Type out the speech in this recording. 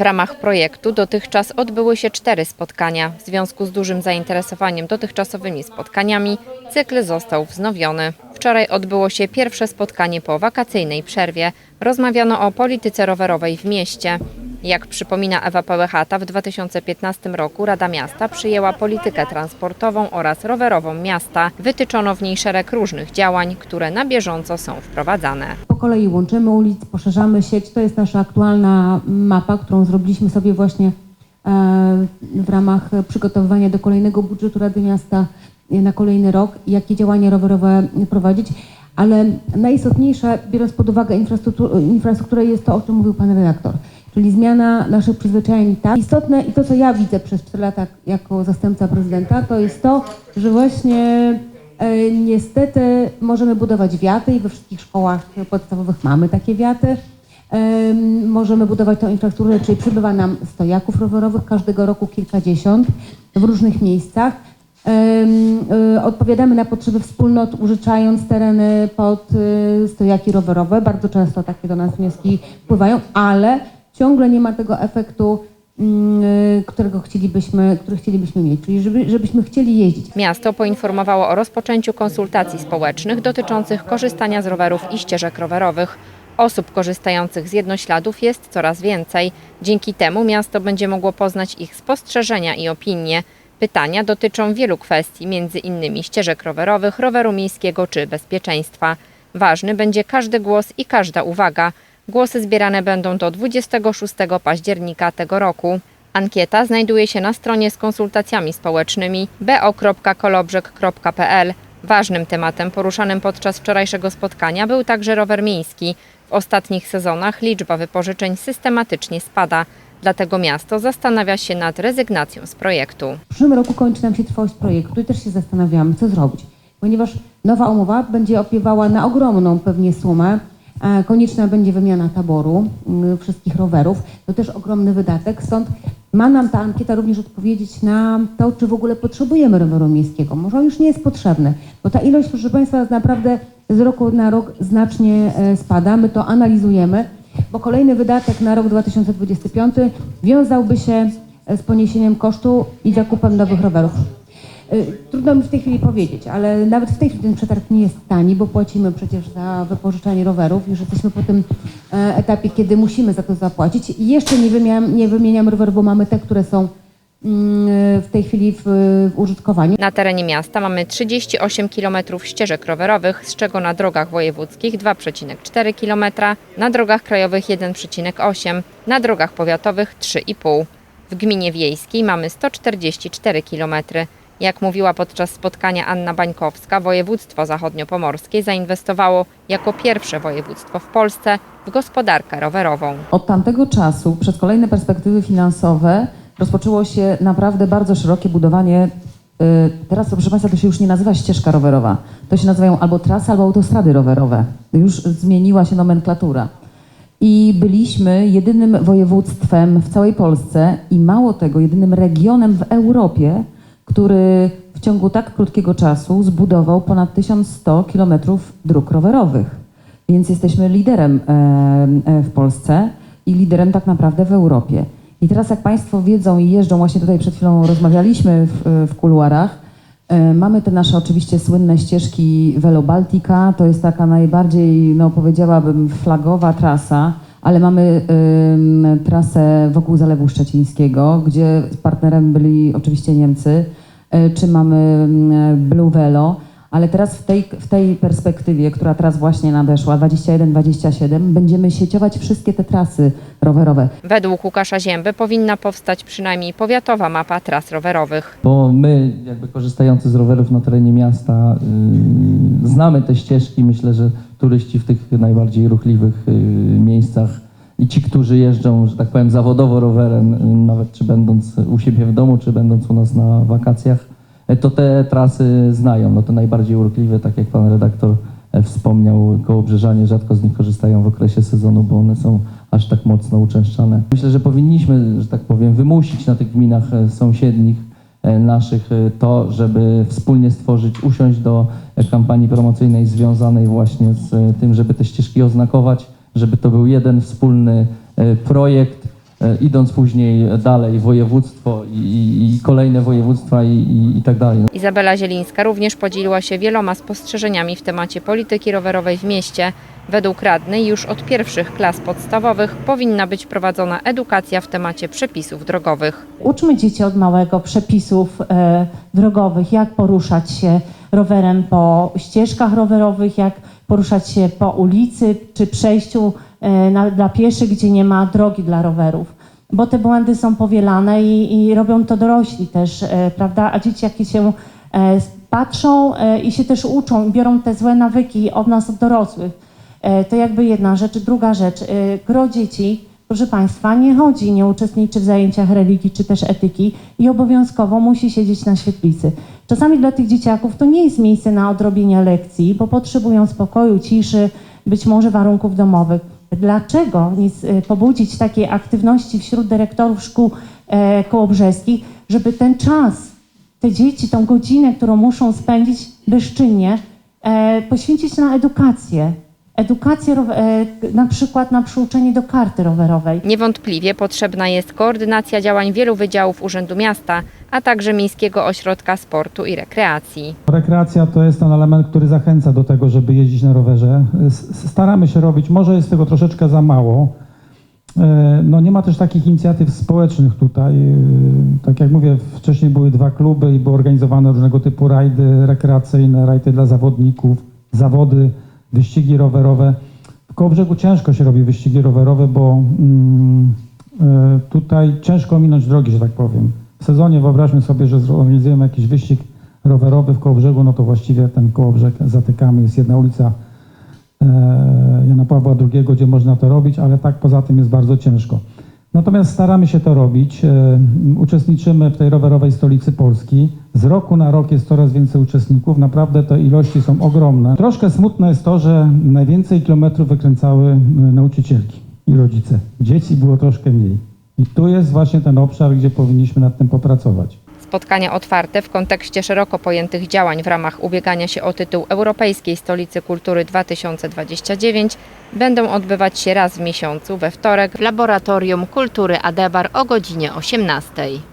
W ramach projektu dotychczas odbyły się cztery spotkania. W związku z dużym zainteresowaniem dotychczasowymi spotkaniami cykl został wznowiony. Wczoraj odbyło się pierwsze spotkanie po wakacyjnej przerwie. Rozmawiano o polityce rowerowej w mieście. Jak przypomina Ewa Pełechata, w 2015 roku Rada Miasta przyjęła politykę transportową oraz rowerową miasta. Wytyczono w niej szereg różnych działań, które na bieżąco są wprowadzane. Po kolei łączymy ulic, poszerzamy sieć. To jest nasza aktualna mapa, którą zrobiliśmy sobie właśnie e, w ramach przygotowywania do kolejnego budżetu Rady Miasta na kolejny rok, jakie działania rowerowe prowadzić. Ale najistotniejsze, biorąc pod uwagę infrastrukturę, infrastrukturę jest to, o czym mówił Pan redaktor, czyli zmiana naszych przyzwyczajeń. Tak. Istotne i to, co ja widzę przez 4 lata jako zastępca prezydenta, to jest to, że właśnie E, Niestety możemy budować wiaty i we wszystkich szkołach podstawowych mamy takie wiaty. Em, Możemy budować tą infrastrukturę, czyli przybywa nam stojaków rowerowych każdego roku kilkadziesiąt w różnych miejscach. E, Odpowiadamy na potrzeby wspólnot, użyczając tereny pod e, stojaki rowerowe. Bardzo często takie do nas wnioski wpływają, ale ciągle nie ma tego efektu, mm, e, którego chcielibyśmy, który chcielibyśmy mieć, czyli żeby, żebyśmy chcieli jeździć. Miasto poinformowało o rozpoczęciu konsultacji społecznych dotyczących korzystania z rowerów i ścieżek rowerowych. Osób korzystających z jednośladów jest coraz więcej. Dzięki temu miasto będzie mogło poznać ich spostrzeżenia i opinie. Pytania dotyczą wielu kwestii, między innymi ścieżek rowerowych, roweru miejskiego czy bezpieczeństwa. Ważny będzie każdy głos i każda uwaga. Głosy zbierane będą do 26 października tego roku. Ankieta znajduje się na stronie z konsultacjami społecznymi bo.kolobrzeg.pl. Ważnym tematem poruszanym podczas wczorajszego spotkania był także rower miejski. W ostatnich sezonach liczba wypożyczeń systematycznie spada, dlatego miasto zastanawia się nad rezygnacją z projektu. W przyszłym roku kończy nam się trwałość projektu i też się zastanawiamy, co zrobić, ponieważ nowa umowa będzie opiewała na ogromną pewnie sumę. E, Konieczna będzie wymiana taboru mm, wszystkich rowerów. To też ogromny wydatek, stąd ma nam ta ankieta również odpowiedzieć na to, czy w ogóle potrzebujemy roweru miejskiego. Może on już nie jest potrzebny, bo ta ilość, proszę Państwa, naprawdę z roku na rok znacznie e, spada. My to analizujemy, bo kolejny wydatek na rok 2025 wiązałby się e, z poniesieniem kosztu i zakupem nowych rowerów. Y, Trudno mi w tej chwili powiedzieć, ale nawet w tej chwili ten przetarg nie jest tani, bo płacimy przecież za wypożyczanie rowerów. Już jesteśmy po tym e, etapie, kiedy musimy za to zapłacić. I jeszcze nie, wymieniam, nie wymieniam rowerów, bo mamy te, które są mm, w tej chwili w, w użytkowaniu. Na terenie miasta mamy 38 km ścieżek rowerowych, z czego na drogach wojewódzkich 2,4 km, na drogach krajowych 1,8, na drogach powiatowych 3,5. W gminie wiejskiej mamy 144 km. Jak mówiła podczas spotkania Anna Bańkowska, województwo zachodniopomorskie zainwestowało jako pierwsze województwo w Polsce w gospodarkę rowerową. Od tamtego czasu, przez kolejne perspektywy finansowe, rozpoczęło się naprawdę bardzo szerokie budowanie. y, Teraz, proszę Państwa, to się już nie nazywa ścieżka rowerowa. To się nazywają albo trasy, albo autostrady rowerowe. Już zmieniła się nomenklatura. I byliśmy jedynym województwem w całej Polsce i mało tego, jedynym regionem w Europie, który w ciągu tak krótkiego czasu zbudował ponad 1100 kilometrów dróg rowerowych. Więc jesteśmy liderem e, e, w Polsce i liderem tak naprawdę w Europie. I teraz jak Państwo wiedzą i jeżdżą, właśnie tutaj przed chwilą rozmawialiśmy w, w kuluarach, e, mamy te nasze oczywiście słynne ścieżki Velo Baltica, to jest taka najbardziej, no powiedziałabym, flagowa trasa, ale mamy ym, trasę wokół Zalewu Szczecińskiego, gdzie partnerem byli oczywiście Niemcy, e, czy mamy mm, Blue Velo, ale teraz w tej, w tej perspektywie, która teraz właśnie nadeszła, 21-27, będziemy sieciować wszystkie te trasy rowerowe. Według Łukasza Zięby powinna powstać przynajmniej powiatowa mapa tras rowerowych. Bo my, jakby korzystający z rowerów na terenie miasta, yy, znamy te ścieżki. Myślę, że turyści w tych najbardziej ruchliwych yy, miejscach i ci, którzy jeżdżą, że tak powiem, zawodowo rowerem, yy, nawet czy będąc u siebie w domu, czy będąc u nas na wakacjach, yy, to te trasy znają. No te najbardziej urokliwe, tak jak pan redaktor wspomniał, Kołobrzeżanie rzadko z nich korzystają w okresie sezonu, bo one są aż tak mocno uczęszczane. Myślę, że powinniśmy, że tak powiem, wymusić na tych gminach sąsiednich naszych e, to, żeby wspólnie stworzyć, usiąść do e, kampanii promocyjnej związanej właśnie z e, tym, żeby te ścieżki oznakować, żeby to był jeden wspólny e, projekt e, idąc później dalej województwo i, i, i kolejne województwa i, i, i tak dalej. Izabela Zielińska również podzieliła się wieloma spostrzeżeniami w temacie polityki rowerowej w mieście. Według radnej już od pierwszych klas podstawowych powinna być prowadzona edukacja w temacie przepisów drogowych. Uczmy dzieci od małego przepisów e, drogowych, jak poruszać się rowerem po ścieżkach rowerowych, jak poruszać się po ulicy czy przejściu e, na, dla pieszych, gdzie nie ma drogi dla rowerów. Bo te błędy są powielane i, i robią to dorośli też, e, prawda? A dzieci jakie się e, patrzą e, i się też uczą i biorą te złe nawyki od nas, od dorosłych. E, To jakby jedna rzecz. Druga rzecz, e, gro dzieci, proszę Państwa, nie chodzi, nie uczestniczy w zajęciach religii czy też etyki i obowiązkowo musi siedzieć na świetlicy. Czasami dla tych dzieciaków to nie jest miejsce na odrobienie lekcji, bo potrzebują spokoju, ciszy, być może warunków domowych. Dlaczego nie e, pobudzić takiej aktywności wśród dyrektorów szkół e, kołobrzeskich, żeby ten czas te dzieci, tą godzinę, którą muszą spędzić bezczynnie, e, poświęcić na edukację. Edukację, e, na przykład na przyuczenie do karty rowerowej. Niewątpliwie potrzebna jest koordynacja działań wielu wydziałów Urzędu Miasta, a także Miejskiego Ośrodka Sportu i Rekreacji. Rekreacja to jest ten element, który zachęca do tego, żeby jeździć na rowerze. Staramy się robić, może jest tego troszeczkę za mało. E, No nie ma też takich inicjatyw społecznych tutaj. E, Tak jak mówię, wcześniej były dwa kluby i były organizowane różnego typu rajdy rekreacyjne, rajdy dla zawodników, zawody, wyścigi rowerowe. W Kołobrzegu ciężko się robi wyścigi rowerowe, bo mm, e, tutaj ciężko minąć drogi, że tak powiem. W sezonie wyobraźmy sobie, że zorganizujemy jakiś wyścig rowerowy w Kołobrzegu, no to właściwie ten Kołobrzeg zatykamy. Jest jedna ulica e, Jana Pawła II, gdzie można to robić, ale tak poza tym jest bardzo ciężko. Natomiast staramy się to robić. E, Uczestniczymy w tej rowerowej stolicy Polski. Z roku na rok jest coraz więcej uczestników. Naprawdę te ilości są ogromne. Troszkę smutne jest to, że najwięcej kilometrów wykręcały e, nauczycielki i rodzice. Dzieci było troszkę mniej. I tu jest właśnie ten obszar, gdzie powinniśmy nad tym popracować. Spotkania otwarte w kontekście szeroko pojętych działań w ramach ubiegania się o tytuł Europejskiej Stolicy Kultury 2029 będą odbywać się raz w miesiącu we wtorek w Laboratorium Kultury Adebar o godzinie 18.